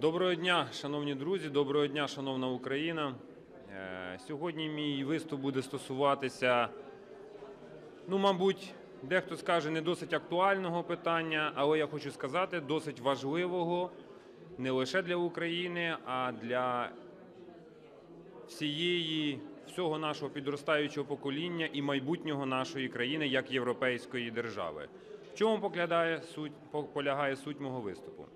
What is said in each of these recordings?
Доброго дня, шановні друзі, доброго дня, шановна Україна. Е, Сьогодні мій виступ буде стосуватися, ну, мабуть, дехто скаже не досить актуального питання, але я хочу сказати, досить важливого не лише для України, а для всієї всього нашого підростаючого покоління і майбутнього нашої країни як європейської держави. В чому поглядає суть, полягає суть мого виступу?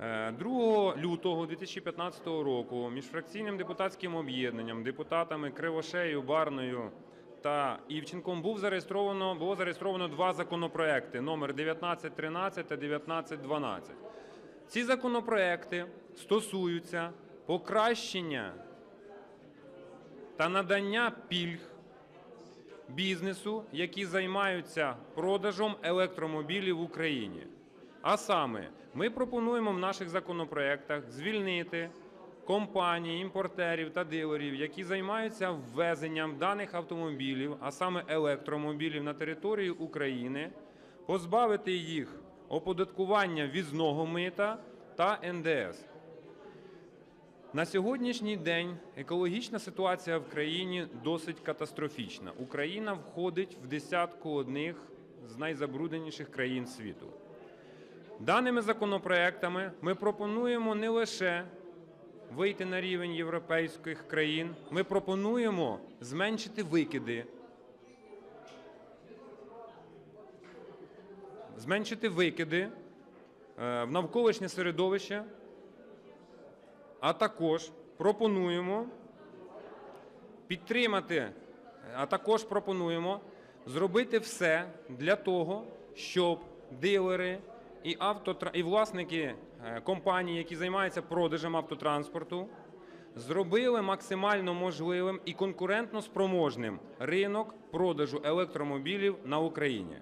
Е, 2 лютого 2015 року міжфракційним депутатським об'єднанням, депутатами Кривошею, Барною та Івченком був зареєстровано, було зареєстровано два законопроекти номер 1913 та 1912. Ці законопроекти стосуються покращення та надання пільг бізнесу, які займаються продажем електромобілів в Україні. А саме, ми пропонуємо в наших законопроектах звільнити компанії, імпортерів та дилерів, які займаються ввезенням даних автомобілів, а саме електромобілів на територію України, позбавити їх оподаткування візного мита та НДС. На сьогоднішній день екологічна ситуація в країні досить катастрофічна. Україна входить в десятку одних з найзабрудненіших країн світу. Даними законопроектами ми пропонуємо не лише вийти на рівень європейських країн, ми пропонуємо зменшити викиди, зменшити викиди е, в навколишнє середовище. А також пропонуємо підтримати, а також пропонуємо зробити все для того, щоб дилери і, автотра... і власники е, компаній, які займаються продажем автотранспорту, зробили максимально можливим і конкурентно спроможним ринок продажу електромобілів на Україні.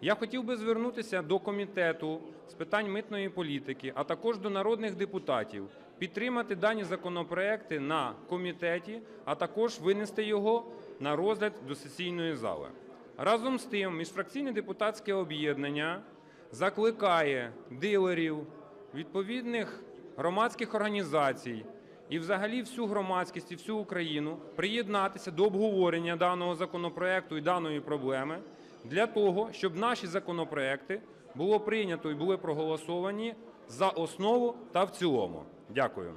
Я хотів би звернутися до комітету з питань митної політики, а також до народних депутатів, підтримати дані законопроекти на комітеті, а також винести його на розгляд до сесійної зали. Разом з тим, міжфракційне депутатське об'єднання закликає дилерів, відповідних громадських організацій і взагалі всю громадськість і всю Україну приєднатися до обговорення даного законопроекту і даної проблеми для того, щоб наші законопроекти було прийнято і були проголосовані за основу та в цілому. Дякую.